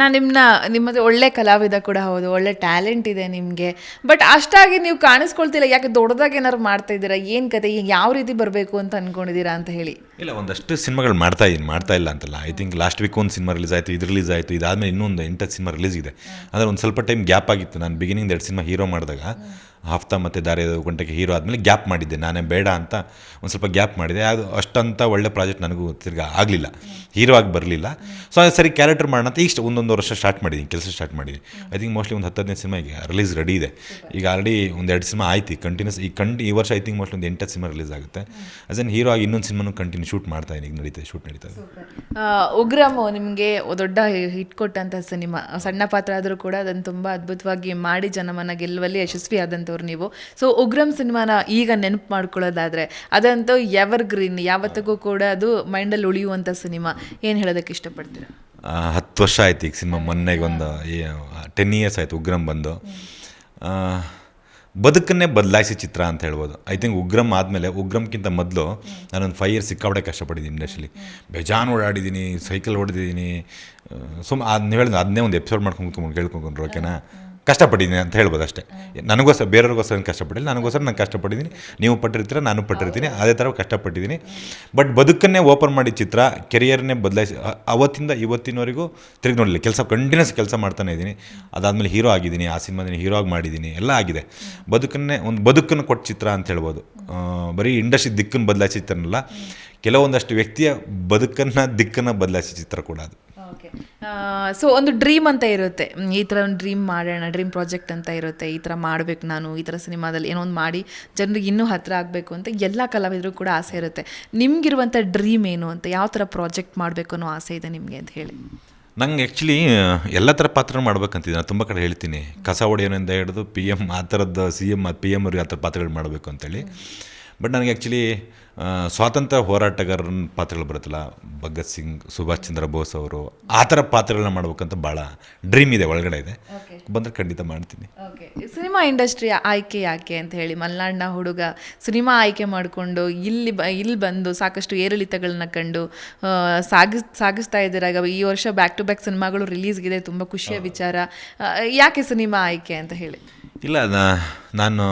ನಾನು ನಿಮ್ಮನ್ನ ನಿಮ್ಮದು ಒಳ್ಳೆ ಕಲಾವಿದ ಕೂಡ ಹೌದು, ಒಳ್ಳೆ ಟ್ಯಾಲೆಂಟ್ ಇದೆ ನಿಮಗೆ. ಬಟ್ ಅಷ್ಟಾಗಿ ನೀವು ಕಾಣಿಸ್ಕೊಳ್ತಿಲ್ಲ, ಯಾಕೆ ದೊಡ್ಡದಾಗಿ ಏನಾದ್ರು ಮಾಡ್ತಾ ಇದ್ದೀರಾ? ಏನು ಕತೆ ಈಗ ಯಾವ ರೀತಿ ಬರಬೇಕು ಅಂತ ಅನ್ಕೊಂಡಿದ್ದೀರಾ ಅಂತ ಹೇಳಿ. ಇಲ್ಲ, ಒಂದಷ್ಟು ಸಿನಿಮಾಗಳು ಮಾಡ್ತಾ ಇದ್ದೀನಿ ಮಾಡ್ತಾ ಇಲ್ಲ ಅಂತಲ್ಲ. ಐ ಥಿಂಕ್ ಲಾಸ್ಟ್ ವೀಕ್ ಒಂದು ಸಿನಿಮಾ ರಿಲೀಸ್ ಆಯಿತು, ಇದು ರಿಲೀಸ್ ಆಯಿತು, ಇದಾದಮೇಲೆ ಇನ್ನೊಂದು ಎಂಟತ್ತು ಸಿನಿಮಾ ರಿಲೀಸ್ ಇದೆ. ಅಂದರೆ ಒಂದು ಸ್ವಲ್ಪ ಟೈಮ್ ಗ್ಯಾಪ್ ಆಗಿತ್ತು. ನಾನು ಬಿಗಿನಿಂಗ್ ಎರಡು ಸಿನಿಮಾ ಹೀರೋ ಮಾಡಿದಾಗ ಹಫ್ತಾ ಮತ್ತು ದಾರಿ ಗಂಟೆಗೆ ಹೀರೋ ಆದಮೇಲೆ ಗ್ಯಾಪ್ ಮಾಡಿದ್ದೆ. ನಾನೇ ಬೇಡ ಅಂತ ಒಂದು ಸ್ವಲ್ಪ ಗ್ಯಾಪ್ ಮಾಡಿದೆ. ಅದು ಅಷ್ಟಂತ ಒಳ್ಳೆ ಪ್ರಾಜೆಕ್ಟ್ ನನಗೂ ತಿರ್ಗಾ ಆಗಲಿಲ್ಲ. ಹೀರೋ ಆಗಿ ಬರಲಿಲ್ಲ. ಸೊ ಸರಿ ಕ್ಯಾರೆಕ್ಟರ್ ಮಾಡೋಣ ಅಂತ ಈಗ ಒಂದೊಂದು ವರ್ಷ ಸ್ಟಾರ್ಟ್ ಮಾಡಿದ್ದೀನಿ ಕೆಲಸ ಸ್ಟಾರ್ಟ್ ಮಾಡಿದ್ದೀನಿ ಐ ತಿಂಕ್ ಮೋಸ್ಟ್ಲಿ ಒಂದು ಹತ್ತು ಹದಿನೈದು ಸಿನಿಮಾ ಈಗ ರಿಲೀಸ್ ರೆಡಿ ಇದೆ. ಈಗ ಆಲ್ರೆಡಿ ಒಂದು ಎರಡು ಸಿನಿಮಾ ಆಯ್ತು. ಕಂಟಿನ್ಯೂಸ್ ಈ ಕಂಟಿ ಈ ವರ್ಷ ಐ ಥಿಂಕ್ ಮೋಸ್ಟ್ಲಿ ಒಂದು ಎಂಟತ್ತು ಸಿನಿಮಾ ರಿಲೀಸ್ ಆಗುತ್ತೆ. ಆಸ್ ಎನ್ ಹೀರೋ ಆಗಿ ಇನ್ನೊಂದು ಸಿನಿಮಾನು ಕಂಟಿನ್ಯೂ ಶೂಟ್ ಮಾಡ್ತಾ ಇದ್ದೀನಿ ಈಗ ನಡೀತಾ ಶೂಟ್ ನಡೀತಾ ಇದೆ. ನಿಮಗೆ ದೊಡ್ಡ ಹಿಟ್ ಕೊಟ್ಟಂಥ ಸಿನಿಮಾ ಸಣ್ಣ ಪಾತ್ರ ಆದರೂ ಕೂಡ ಅದನ್ನು ತುಂಬ ಅದ್ಭುತವಾಗಿ ಮಾಡಿ ಜನಮನ ಗೆಲ್ಲುವಲ್ಲಿ ಯಶಸ್ವಿ ಆದಂಥವ್ರು ನೀವು. ಸೊ ಉಗ್ರಂ ಸಿನಿಮಾನ ಈಗ ನೆನಪು ಮಾಡ್ಕೊಳ್ಳೋದಾದರೆ, ಅದಂತೂ ಎವರ್ ಗ್ರೀನ್ ಯಾವತ್ತಿಗೂ ಕೂಡ ಅದು ಮೈಂಡಲ್ಲಿ ಉಳಿಯುವಂಥ ಸಿನಿಮಾ. ಏನು ಹೇಳೋದಕ್ಕೆ ಇಷ್ಟಪಡ್ತೀರಾ? ಹತ್ತು ವರ್ಷ ಆಯ್ತು ಈಗ ಸಿನಿಮಾ ಮೊನ್ನೆಗೆ ಒಂದು ಟೆನ್ ಇಯರ್ಸ್ ಆಯಿತು ಉಗ್ರಂ ಬಂದು. ಬದುಕನ್ನೇ ಬದಲಾಯಿಸಿ ಚಿತ್ರ ಅಂತ ಹೇಳ್ಬೋದು. ಐ ಥಿಂಕ್ ಉಗ್ರಂ ಆದಮೇಲೆ, ಉಗ್ರಂಕ್ಕಿಂತ ಮೊದಲು ನಾನೊಂದು ಫೈವ್ ಇಯರ್ಸ್ ಸಿಕ್ಕಾಪಟ್ಟೆ ಕಷ್ಟಪಟ್ಟಿದ್ದೀನಿ ಇಂಡಸ್ಟ್ರಿಲಿ ಬೇಜಾನ್ ಓಡಾಡಿದ್ದೀನಿ ಸೈಕಲ್ ಹೊಡೆದಿದ್ದೀನಿ ಸುಮ್ಮ ಅದು ನೀವು ಅದನ್ನೇ ಒಂದು ಎಪಿಸೋಡ್ ಮಾಡ್ಕೊಂಡು ಕೇಳ್ಕೊಂಡ್ರು ಓಕೆನಾ ಕಷ್ಟಪಟ್ಟಿದ್ದೀನಿ ಅಂತ ಹೇಳ್ಬೋದು ಅಷ್ಟೇ ನನಗೋಸ್ಕರ ಬೇರೆಯವ್ರಿಗೋಸ್ಕರ ಕಷ್ಟಪಟ್ಟಿಲ್ಲ, ನನಗೋಸ್ಕರ ನಾನು ಕಷ್ಟಪಟ್ಟಿದ್ದೀನಿ. ನೀವು ಪಟ್ಟಿರ್ತೀರ, ನಾನು ಪಟ್ಟಿರ್ತೀನಿ. ಅದೇ ಥರ ಕಷ್ಟಪಟ್ಟಿದ್ದೀನಿ. ಬಟ್ ಬದುಕನ್ನೇ ಓಪನ್ ಮಾಡಿ ಚಿತ್ರ, ಕೆರಿಯರ್ನೇ ಬದಲಾಯಿಸಿ ಅವತ್ತಿಂದ ಇವತ್ತಿನವರೆಗೂ ತಿರುಗಿ ನೋಡಲಿಲ್ಲ. ಕೆಲಸ ಕಂಟಿನ್ಯೂಸ್ ಕೆಲಸ ಮಾಡ್ತಾನೆ ಇದ್ದೀನಿ. ಅದಾದಮೇಲೆ ಹೀರೋ ಆಗಿದ್ದೀನಿ, ಆ ಸಿನಿಮಾದಲ್ಲಿ ಹೀರೋ ಆಗಿ ಮಾಡಿದ್ದೀನಿ, ಎಲ್ಲ ಆಗಿದೆ. ಬದುಕನ್ನೇ ಒಂದು ಬದುಕನ್ನು ಕೊಟ್ಟ ಚಿತ್ರ ಅಂತ ಹೇಳ್ಬೋದು. ಬರೀ ಇಂಡಸ್ಟ್ರಿ ದಿಕ್ಕನ್ನು ಬದಲಾಯಿಸಿ ಚಿತ್ರನಲ್ಲ, ಕೆಲವೊಂದಷ್ಟು ವ್ಯಕ್ತಿಯ ಬದುಕನ್ನು ದಿಕ್ಕನ್ನು ಬದಲಾಯಿಸಿ ಚಿತ್ರ ಕೂಡ ಅದು. ಓಕೆ ಸೊ ಒಂದು ಡ್ರೀಮ್ ಅಂತ ಇರುತ್ತೆ. ಈ ಥರ ಒಂದು ಡ್ರೀಮ್ ಮಾಡೋಣ ಡ್ರೀಮ್ ಪ್ರಾಜೆಕ್ಟ್ ಅಂತ ಇರುತ್ತೆ. ಈ ಥರ ಮಾಡಬೇಕು ನಾನು, ಈ ಥರ ಸಿನಿಮಾದಲ್ಲಿ ಏನೋ ಒಂದು ಮಾಡಿ ಜನರಿಗೆ ಇನ್ನೂ ಹತ್ತಿರ ಆಗಬೇಕು ಅಂತ ಎಲ್ಲ ಕಲಾವಿದರು ಕೂಡ ಆಸೆ ಇರುತ್ತೆ. ನಿಮಗಿರುವಂಥ ಡ್ರೀಮ್ ಏನು ಅಂತ, ಯಾವ ಥರ ಪ್ರಾಜೆಕ್ಟ್ ಮಾಡಬೇಕು ಅನ್ನೋ ಆಸೆ ಇದೆ ನಿಮಗೆ ಅಂತ ಹೇಳಿ. ನಂಗೆ ಆ್ಯಕ್ಚುಲಿ ಎಲ್ಲ ಥರ ಪಾತ್ರ ಮಾಡ್ಬೇಕಂತಿದ್ದೆ ನಾನು ತುಂಬ ಕಡೆ ಹೇಳ್ತೀನಿ. ಕಸ ಹೊಡೆಯೋನಿಂದ ಹಿಡಿದು ಪಿ ಎಂ ಆ ಥರದ್ದು ಸಿ ಎಂ ಪಿ ಎಂ ಅವ್ರಿಗೆ ಆ ಥರ ಪಾತ್ರಗಳು ಮಾಡಬೇಕು ಅಂತೇಳಿ. ಬಟ್ ನನಗೆ ಆ್ಯಕ್ಚುಲಿ ಸ್ವಾತಂತ್ರ್ಯ ಹೋರಾಟಗಾರರ ಪಾತ್ರಗಳು ಬರುತ್ತಲ್ಲ. ಭಗತ್ ಸಿಂಗ್ ಸುಭಾಷ್ ಚಂದ್ರ ಬೋಸ್ ಅವರು ಆ ಥರ ಪಾತ್ರಗಳನ್ನ ಮಾಡ್ಬೇಕಂತ ಭಾಳ ಡ್ರೀಮ್ ಇದೆ ಒಳಗಡೆ ಇದೆ. ಬಂದರೆ ಖಂಡಿತ ಮಾಡ್ತೀನಿ. ಸಿನಿಮಾ ಇಂಡಸ್ಟ್ರಿ ಆಯ್ಕೆ ಯಾಕೆ ಅಂತ ಹೇಳಿ ಮಲ್ನಾಡಿನ ಹುಡುಗ ಸಿನಿಮಾ ಆಯ್ಕೆ ಮಾಡಿಕೊಂಡು ಇಲ್ಲಿ ಬ ಇಲ್ಲಿ ಬಂದು ಸಾಕಷ್ಟು ಏರಿಳಿತಗಳನ್ನ ಕಂಡು ಸಾಗಿಸ್ ಸಾಗಿಸ್ತಾ ಇದ್ದೀರಾಗ ಈ ವರ್ಷ ಬ್ಯಾಕ್ ಟು ಬ್ಯಾಕ್ ಸಿನಿಮಾಗಳು ರಿಲೀಸ್ಗಿದೆ ತುಂಬ ಖುಷಿಯ ವಿಚಾರ. ಯಾಕೆ ಸಿನಿಮಾ ಆಯ್ಕೆ ಅಂತ ಹೇಳಿ? ಇಲ್ಲ ನಾನು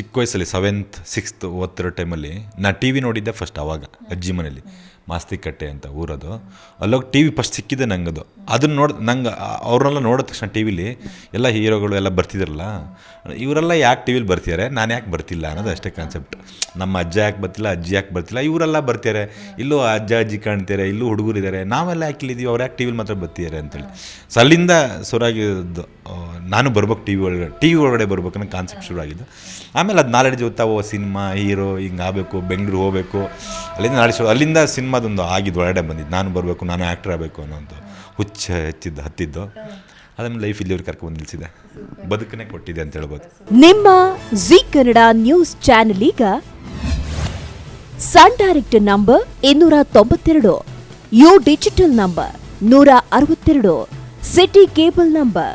ಚಿಕ್ಕ ವಯಸ್ಸಲ್ಲಿ ಸೆವೆಂತ್ ಸಿಕ್ಸ್ತ್ ಓದ್ತಿರೋ ಟೈಮಲ್ಲಿ ನಾ ಟಿ ವಿ ನೋಡಿದ್ದೆ ಫಸ್ಟ್ ಆವಾಗ ಅಜ್ಜಿ ಮನೇಲಿ ಮಾಸ್ತಿಕಟ್ಟೆ ಅಂತ ಊರದು. ಅಲ್ಲೋಗಿ ಟಿ ವಿ ಫಸ್ಟ್ ಸಿಕ್ಕಿದೆ ಅದು ಅದನ್ನ ನೋಡ್, ನಂಗೆ, ಅವ್ರನ್ನೆಲ್ಲ ನೋಡಿದ ತಕ್ಷಣ ಟಿ ವಿಲಿ ಎಲ್ಲ ಹೀರೋಗಳು ಎಲ್ಲ ಬರ್ತಿದ್ರಲ್ಲ, ಇವರೆಲ್ಲ ಯಾಕೆ ಟಿ ವಿಲಿ ಬರ್ತಿದ್ದಾರೆ ನಾನು ಯಾಕೆ ಬರ್ತಿಲ್ಲ ಅನ್ನೋದು ಅಷ್ಟೇ ಕಾನ್ಸೆಪ್ಟ್ ನಮ್ಮ ಅಜ್ಜ ಯಾಕೆ ಬರ್ತಿಲ್ಲ, ಅಜ್ಜಿ ಯಾಕೆ ಬರ್ತಿಲ್ಲ, ಇವರೆಲ್ಲ ಬರ್ತಾರೆ ಇಲ್ಲೂ ಅಜ್ಜ, ಅಜ್ಜಿ ಕಾಣ್ತಾರೆ ಇಲ್ಲೂ ಹುಡುಗರಿದ್ದಾರೆ ನಾವೆಲ್ಲ ಯಾಕೆ ಇಲ್ಲಿದ್ದೀವಿ ಅವ್ರು ಯಾಕೆ ಟಿ ವಿಲಿ ಮಾತ್ರ ಬರ್ತಿದ್ದಾರೆ ಅಂತೇಳಿ. ಸೊ ಅಲ್ಲಿಂದ ಸುರಾಗಿದ್ದು ನಾನು ಬರ್ಬೇಕು ಟಿ ವಿ ಒಳಗಡೆ. ಟಿ ವಿ ಒಳಗಡೆ ಬರ್ಬೇಕು ಅನ್ನೋ ಕಾನ್ಸೆಪ್ಟ್ ಶುರು ಆಗಿದ್ದು. ಆಮೇಲೆ ಅದು ನಾಲೆಡ್ಜ್ ಓದ್ತಾ ಸಿನಿಮಾ, ಹೀರೋ, ಹಿಂಗೆ ಆಗಬೇಕು, ಬೆಂಗಳೂರು ಹೋಗಬೇಕು. ಅಲ್ಲಿಂದ ನಾಳೆ ಶುರು ಅಲ್ಲಿಂದ ಸಿನಿಮಾದೊಂದು ಆಗಿದ್ದು, ಒಳಗಡೆ ಬಂದಿದ್ದು. ನಾನು ಬರಬೇಕು, ನಾನು ಆ್ಯಕ್ಟರ್ ಆಗಬೇಕು ಅನ್ನೋದು ಹುಚ್ಚ ಹೆಚ್ಚಿದ್ದು, ಹತ್ತಿದ್ದು. ಅದನ್ನು ಲೈಫ್ ಇಲ್ಲಿವ್ರಿಗೆ ಕರ್ಕೊಂಡು ನಿಲ್ಲಿಸಿದೆ ಬದುಕನ್ನೇ ಕೊಟ್ಟಿದೆ ಅಂತ ಹೇಳ್ಬೋದು. ನಿಮ್ಮ ಜಿ ಕನ್ನಡ ನ್ಯೂಸ್ ಚಾನೆಲ್ ಈಗ ಸನ್ ಡೈರೆಕ್ಟ್ ನಂಬರ್ ಇನ್ನೂರ ತೊಂಬತ್ತೆರಡು, ಯು ಡಿಜಿಟಲ್ ನಂಬರ್ ನೂರ ಅರವತ್ತೆರಡು, ಸಿಟಿ ಕೇಬಲ್ ನಂಬರ್